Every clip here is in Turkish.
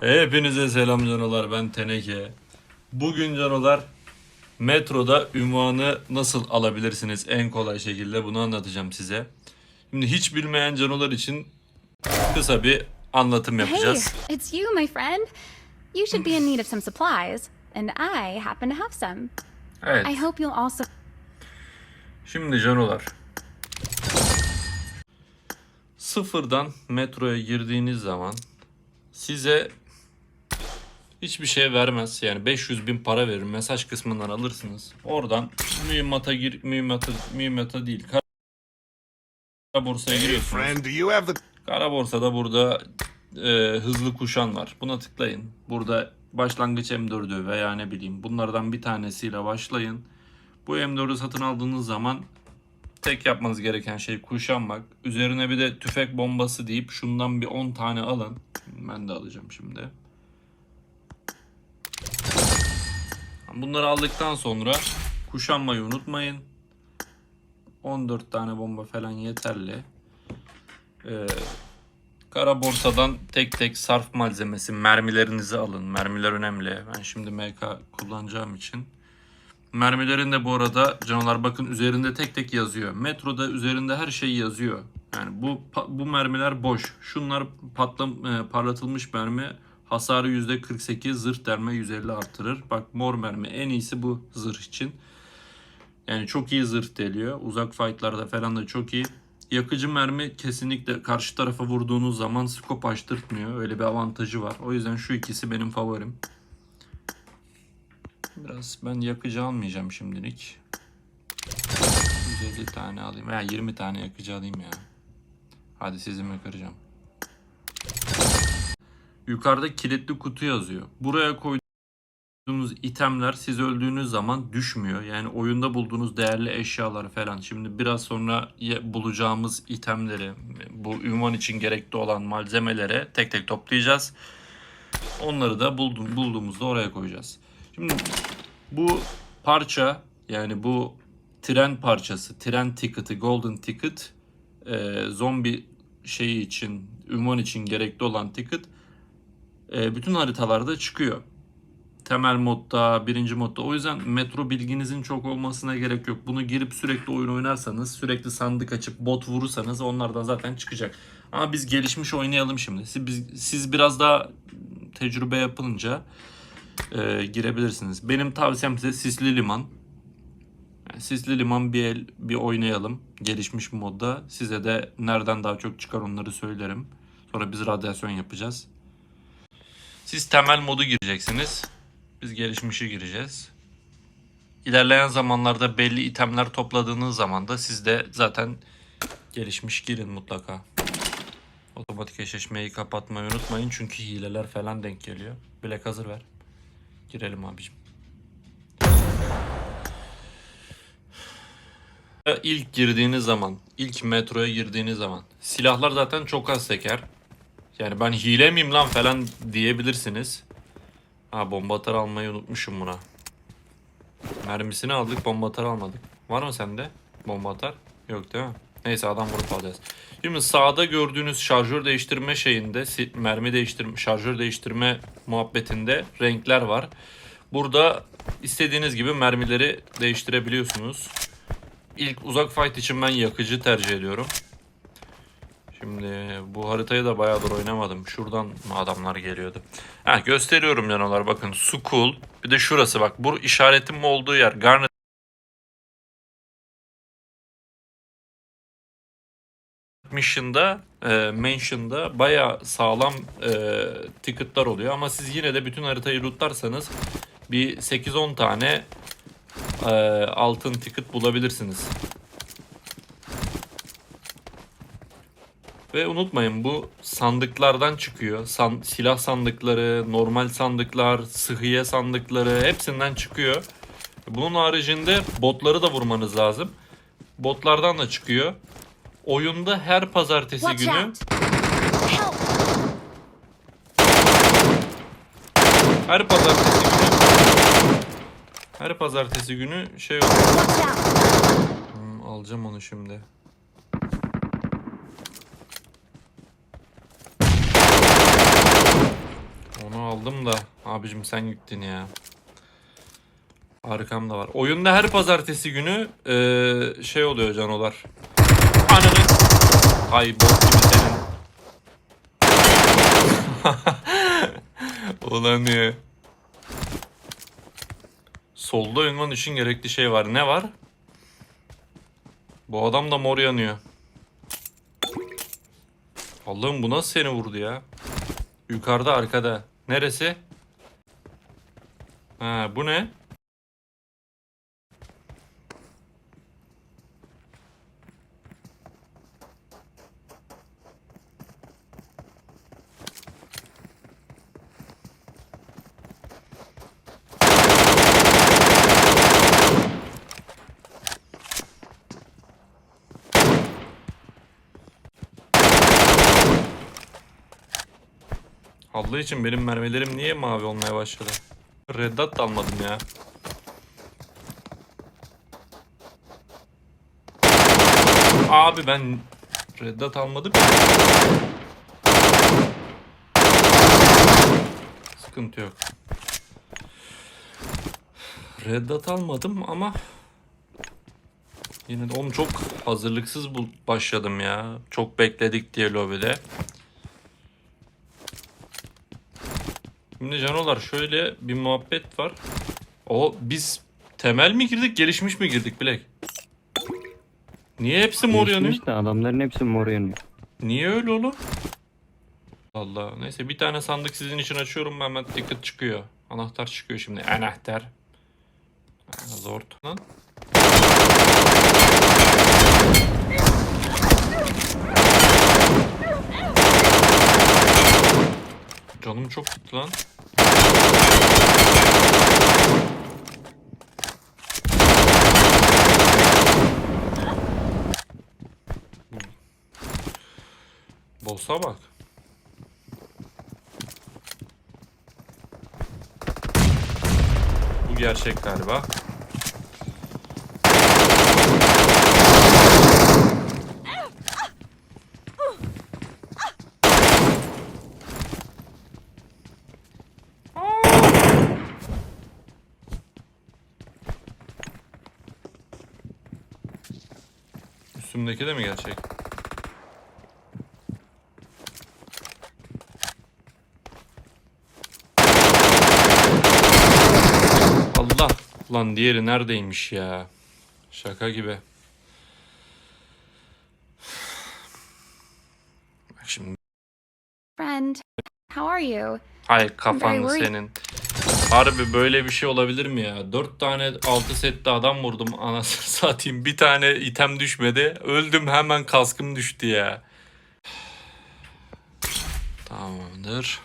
Hepinize selam canolar ben Teneke. Bugün canolar metroda ünvanı nasıl alabilirsiniz en kolay şekilde bunu anlatacağım size. Şimdi hiç bilmeyen canolar için kısa bir anlatım Hey, yapacağız. it's you, my friend. You should be in need of some supplies, and I happen to have some. Evet. I hope you'll also. Şimdi canolar. Sıfırdan metroya girdiğiniz zaman size hiçbir şey vermez. Yani 500 bin para verir. Mesaj kısmından alırsınız. Oradan mühimmata gir, mühimmata, mühimmata değil. Kara borsaya giriyorsunuz. Kara borsada burada e, hızlı kuşan var. Buna tıklayın. Burada başlangıç M4'ü veya ne bileyim bunlardan bir tanesiyle başlayın. Bu M4'ü satın aldığınız zaman tek yapmanız gereken şey kuşanmak. Üzerine bir de tüfek bombası deyip şundan bir 10 tane alın. Ben de alacağım şimdi. Bunları aldıktan sonra kuşanmayı unutmayın. 14 tane bomba falan yeterli. Ee, kara borsadan tek tek sarf malzemesi, mermilerinizi alın. Mermiler önemli. Ben şimdi MK kullanacağım için. Mermilerin de bu arada canalar bakın üzerinde tek tek yazıyor. Metroda üzerinde her şey yazıyor. Yani bu bu mermiler boş. Şunlar patlam e, parlatılmış mermi. Hasarı %48, zırh derme 150 artırır. Bak mor mermi en iyisi bu zırh için. Yani çok iyi zırh deliyor. Uzak fightlarda falan da çok iyi. Yakıcı mermi kesinlikle karşı tarafa vurduğunuz zaman scope açtırtmıyor. Öyle bir avantajı var. O yüzden şu ikisi benim favorim. Biraz ben yakıcı almayacağım şimdilik. 150 tane alayım. Veya 20 tane yakıcı alayım ya. Hadi sizi mi kıracağım. Yukarıda kilitli kutu yazıyor. Buraya koyduğunuz itemler siz öldüğünüz zaman düşmüyor. Yani oyunda bulduğunuz değerli eşyalar falan. Şimdi biraz sonra bulacağımız itemleri, bu ünvan için gerekli olan malzemelere tek tek toplayacağız. Onları da buldum, bulduğumuzda oraya koyacağız. Şimdi bu parça yani bu tren parçası, tren ticket'ı, golden ticket e, zombi şeyi için, ünvan için gerekli olan ticket e, bütün haritalarda çıkıyor. Temel modda, birinci modda. O yüzden metro bilginizin çok olmasına gerek yok. Bunu girip sürekli oyun oynarsanız, sürekli sandık açıp bot vurursanız onlardan zaten çıkacak. Ama biz gelişmiş oynayalım şimdi. Siz, biz- siz biraz daha tecrübe yapınca e, girebilirsiniz. Benim tavsiyem size Sisli Liman. Sisli Liman bir el bir oynayalım. Gelişmiş modda. Size de nereden daha çok çıkar onları söylerim. Sonra biz radyasyon yapacağız. Siz temel modu gireceksiniz. Biz gelişmişi gireceğiz. İlerleyen zamanlarda belli itemler topladığınız zaman da siz de zaten gelişmiş girin mutlaka. Otomatik eşleşmeyi kapatmayı unutmayın çünkü hileler falan denk geliyor. Bilek hazır ver. Girelim abicim. İlk girdiğiniz zaman, ilk metroya girdiğiniz zaman silahlar zaten çok az teker. Yani ben hile miyim lan falan diyebilirsiniz. Ha bomba atar almayı unutmuşum buna. Mermisini aldık bomba atar almadık. Var mı sende bomba atar? Yok değil mi? Neyse adam vurup alacağız. Şimdi sağda gördüğünüz şarjör değiştirme şeyinde mermi değiştirme, şarjör değiştirme muhabbetinde renkler var. Burada istediğiniz gibi mermileri değiştirebiliyorsunuz. İlk uzak fight için ben yakıcı tercih ediyorum. Şimdi bu haritayı da bayağıdır oynamadım. Şuradan mı adamlar geliyordu? Ha gösteriyorum canalar bakın. Sukul. Bir de şurası bak. Bu işaretim olduğu yer. Garnet Mission'da, e, Mansion'da bayağı sağlam e, ticket'lar oluyor. Ama siz yine de bütün haritayı lootlarsanız bir 8-10 tane e, altın ticket bulabilirsiniz. Ve unutmayın bu sandıklardan çıkıyor. San- silah sandıkları, normal sandıklar, sıhhiye sandıkları hepsinden çıkıyor. Bunun haricinde botları da vurmanız lazım. Botlardan da çıkıyor. Oyunda her pazartesi Watch günü out! Her pazartesi günü her pazartesi günü şey oluyor. Hmm, alacağım onu şimdi. Onu aldım da abicim sen gittin ya. Arkamda var. Oyunda her pazartesi günü eee, şey oluyor canolar. Ananı. Hay bot senin. Ulan ya. Solda ünvan için gerekli şey var. Ne var? Bu adam da mor yanıyor. Allah'ım bu nasıl seni vurdu ya? Yukarıda arkada. Neresi? Ha bu ne? Allah için benim mermilerim niye mavi olmaya başladı? Red Dot da almadım ya. Abi ben Red Dot almadım. Sıkıntı yok. Red Dot almadım ama yine de oğlum çok hazırlıksız başladım ya. Çok bekledik diye lobide. Şimdi canolar şöyle bir muhabbet var. O biz temel mi girdik gelişmiş mi girdik Bilek? Niye hepsi mor yanıyor? Değişmiş de adamların hepsi mor yanıyor. Niye öyle oğlum? Allah neyse bir tane sandık sizin için açıyorum hemen ticket çıkıyor. Anahtar çıkıyor şimdi. Anahtar. Ha, Zor lan. Canım çok gitti lan. Boss'a bak. Bu gerçek galiba. Üstümdeki de mi gerçek? Allah. Lan diğeri neredeymiş ya? Şaka gibi. Bak şimdi. Friend, how are you? Hay kafanı senin. Harbi böyle bir şey olabilir mi ya? Dört tane altı sette adam vurdum anasını satayım. Bir tane item düşmedi. Öldüm hemen kaskım düştü ya. Tamamdır.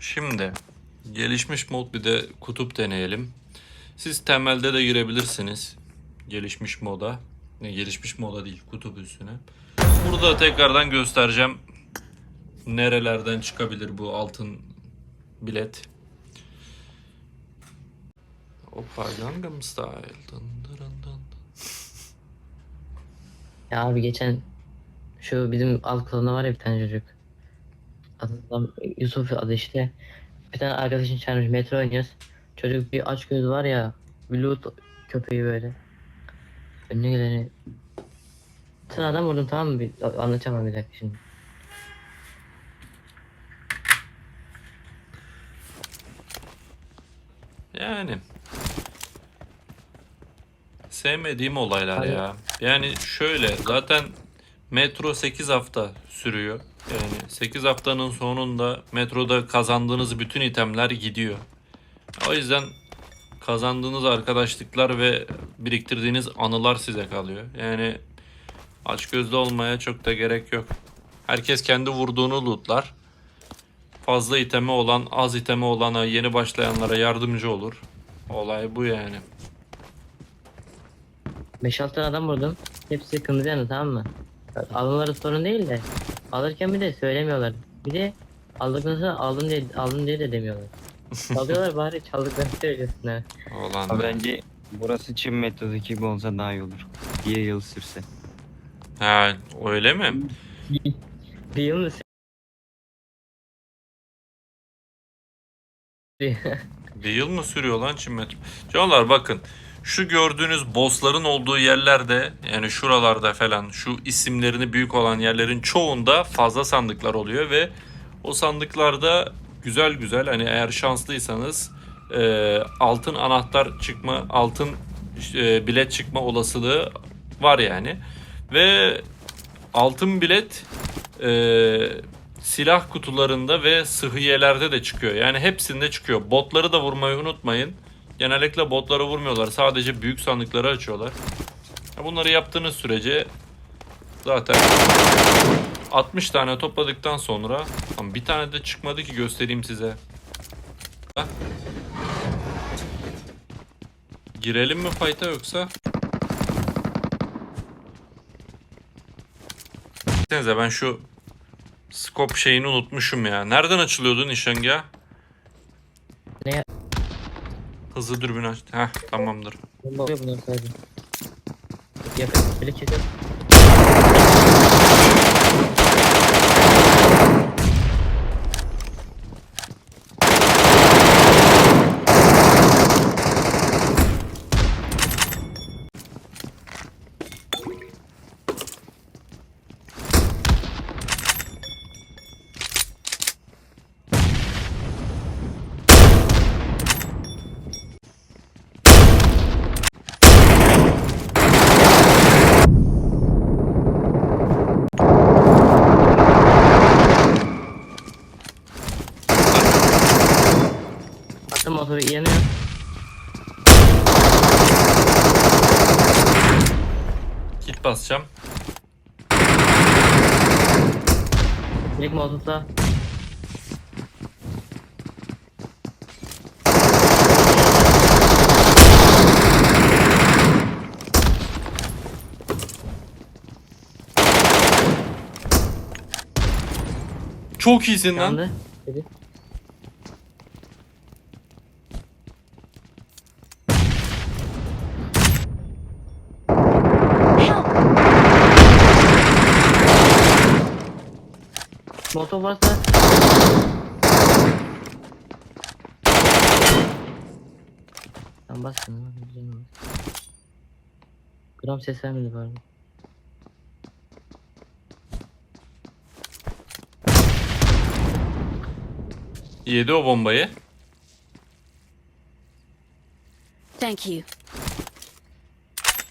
Şimdi gelişmiş mod bir de kutup deneyelim. Siz temelde de girebilirsiniz. Gelişmiş moda. Ne gelişmiş moda değil kutup üstüne. Burada tekrardan göstereceğim nerelerden çıkabilir bu altın bilet. Hoppa Gangnam Style. Dın dırın dın. Ya abi geçen şu bizim alt kolonda var ya bir tane çocuk. Adam Yusuf adı işte. Bir tane arkadaşın çağırmış metro oynuyoruz. Çocuk bir aç göz var ya. Bluet köpeği böyle. Önüne geleni. Sen adam vurdun tamam mı? Bir, bir dakika şimdi. Yani sevmediğim olaylar Abi- ya. Yani şöyle zaten metro 8 hafta sürüyor. Yani 8 haftanın sonunda metroda kazandığınız bütün itemler gidiyor. O yüzden kazandığınız arkadaşlıklar ve biriktirdiğiniz anılar size kalıyor. Yani açgözlü olmaya çok da gerek yok. Herkes kendi vurduğunu lootlar. Fazla itemi olan, az itemi olana, yeni başlayanlara yardımcı olur. Olay bu yani. 5-6 tane adam vurdum. Hepsi kırmızı yandı tamam mı? Almaları sorun değil de. Alırken bir de söylemiyorlar. Bir de aldıktan sonra aldım diye, aldım diye de demiyorlar. Alıyorlar bari çaldıklarını söylüyorsun ha. Olan Ama bence burası Çin metrodaki gibi olsa daha iyi olur. Bir yıl sürse. Ha öyle mi? Bir yıl mı? Bir yıl mı sürüyor lan Çin metro? Canlar bakın. Şu gördüğünüz bossların olduğu yerlerde yani şuralarda falan şu isimlerini büyük olan yerlerin çoğunda fazla sandıklar oluyor ve o sandıklarda güzel güzel hani eğer şanslıysanız e, altın anahtar çıkma altın e, bilet çıkma olasılığı var yani ve altın bilet e, silah kutularında ve sıhhiyelerde de çıkıyor. Yani hepsinde çıkıyor. Botları da vurmayı unutmayın. Genellikle botlara vurmuyorlar. Sadece büyük sandıkları açıyorlar. Bunları yaptığınız sürece zaten 60 tane topladıktan sonra bir tane de çıkmadı ki göstereyim size. Girelim mi fight'a yoksa? Gitsenize ben şu scope şeyini unutmuşum ya. Nereden açılıyordu nişangah? Ne? Hızlı dürbün aç. Heh tamamdır. Bomba oluyor bunlar sadece. Yakın. Bile çekiyor. Motoru yanıyor. Kit basacağım. Direkt mototla. Çok iyisin lan. Yandı. Dedi. Motor varsa Sen bas şunu. Gram ses vermedi bari. Yedi o bombayı. Thank you.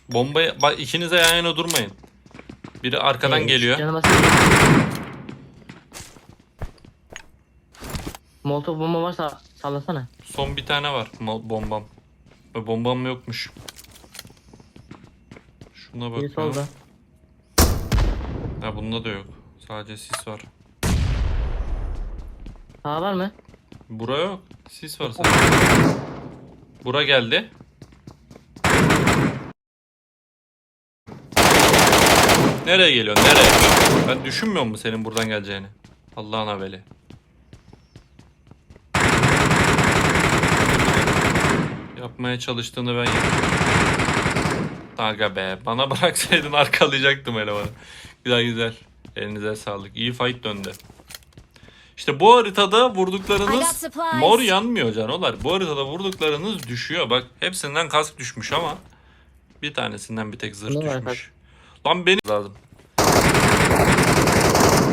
Bombayı bak ikiniz de yan yana durmayın. Biri arkadan Ee, geliyor. Canıma Molotov bomba varsa sallasana. Son bir tane var mo- bombam. Ve bombam yokmuş. Şuna Biri bakıyorum. solda. Ha bunda da yok. Sadece sis var. Sağ var mı? Bura yok. Sis var sadece. Bura geldi. Nereye geliyorsun? Nereye? Ben düşünmüyor mu senin buradan geleceğini? Allah'ın haberi. Yapmaya çalıştığını ben. Aga be. Bana bıraksaydın arkalayacaktım elemanı. Güzel güzel. Elinize sağlık. İyi fight döndü. İşte bu haritada vurduklarınız mor yanmıyor canolar. Bu haritada vurduklarınız düşüyor. Bak hepsinden kask düşmüş ama bir tanesinden bir tek zırh Ne var düşmüş. Lan benim lazım.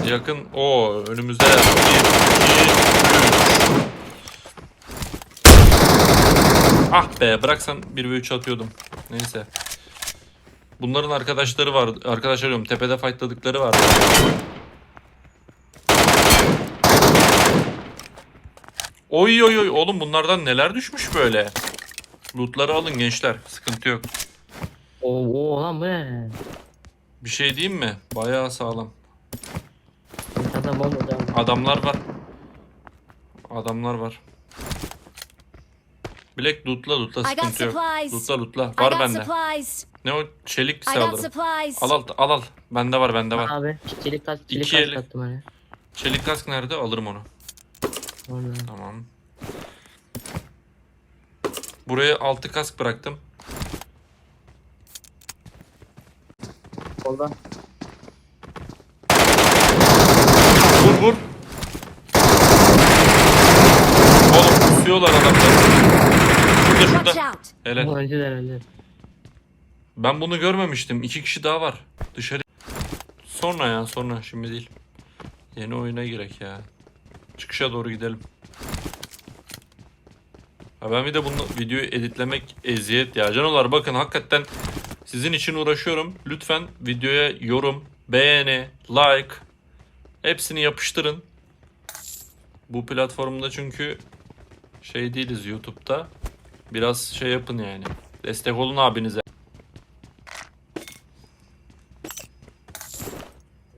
Yakın o önümüzde 1 2 3 Ah be bıraksan 1 ve 3 atıyordum. Neyse. Bunların arkadaşları var. Arkadaşlar diyorum tepede fightladıkları var. Oy oy oy oğlum bunlardan neler düşmüş böyle. Lootları alın gençler. Sıkıntı yok. Oo, lan bu ne? Bir şey diyeyim mi? Bayağı sağlam. Da Adamlar var. Adamlar var. Black lootla lootla I got sıkıntı yok. supplies. Lootla lootla. I Var got bende. supplies. Ne o çelik I got alırım. supplies. Al al al al. Bende var bende var. Abi çelik kask çelik İki kask eli. attım hani. Çelik kask nerede? Alırım onu. Orada. Tamam. Buraya altı kask bıraktım. Solda. Vur. Oğlum kusuyorlar adamlar. Şurada şurada. Helal. Bu öldüler öldüler. Ben bunu görmemiştim. İki kişi daha var. Dışarı. Sonra ya sonra şimdi değil. Yeni oyuna girek ya. Çıkışa doğru gidelim. Ha ben bir de bunu videoyu editlemek eziyet ya. Canolar bakın hakikaten sizin için uğraşıyorum. Lütfen videoya yorum, beğeni, like hepsini yapıştırın. Bu platformda çünkü şey değiliz YouTube'da. Biraz şey yapın yani. Destek olun abinize.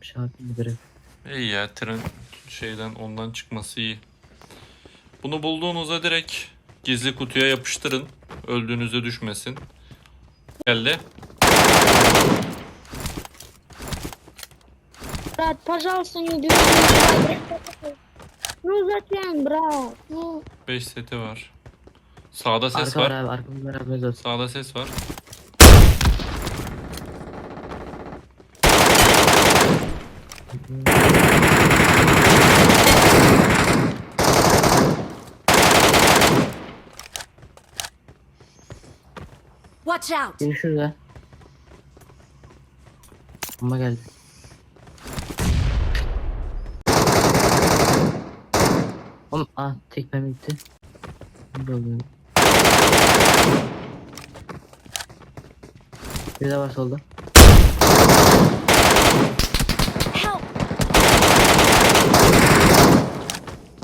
Şarkı direkt. İyi ya tren şeyden ondan çıkması iyi. Bunu bulduğunuzda direkt gizli kutuya yapıştırın. Öldüğünüzde düşmesin. Geldi. Брат, пожалуйста, не убивай меня. Ну зачем, брат? Ну, 5 seti var. Sağda ses Arka var var. abi arkamızda haberiniz olsun. Sağda ses var. Watch out! Biri şurada. Bomba geldi. Oğlum ah tek mermi gitti. Ne oluyor? Bir de var solda.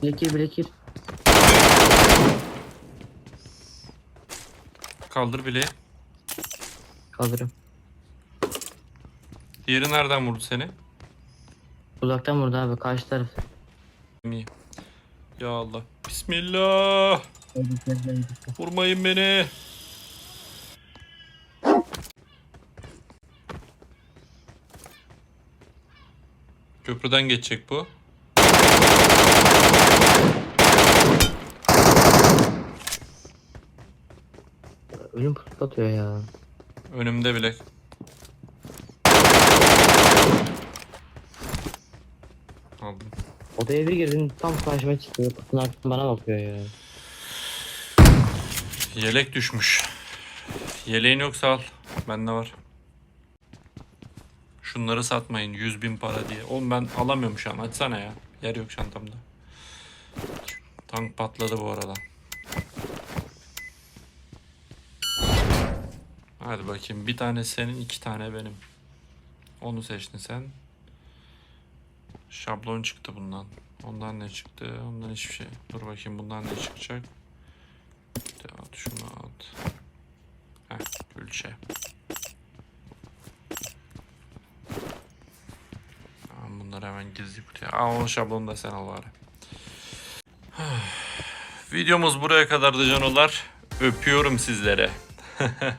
Bilekir bilekir. Kaldır bileği. Kaldırım. Diğeri nereden vurdu seni? Uzaktan vurdu abi karşı taraf. İyi. Ya Allah. Bismillah. Vurmayın beni. Köprüden geçecek bu. Ölüm pusu atıyor ya. Önümde bile. Aldım. Odaya bir girdim tam karşıma çıktı. Arkasından bana bakıyor ya. Yelek düşmüş. Yeleğin yoksa al. Bende var. Şunları satmayın. 100 bin para diye. Oğlum ben alamıyorum şu an. Açsana ya. Yer yok çantamda. Tank patladı bu arada. Hadi bakayım. Bir tane senin, iki tane benim. Onu seçtin sen. Şablon çıktı bundan. Ondan ne çıktı? Ondan hiçbir şey. Dur bakayım bundan ne çıkacak? At şunu at. Heh, külçe. Tamam bunları hemen gizli kutuya. Aa o şablonu da sen al bari. Videomuz buraya kadardı canolar. Öpüyorum sizlere.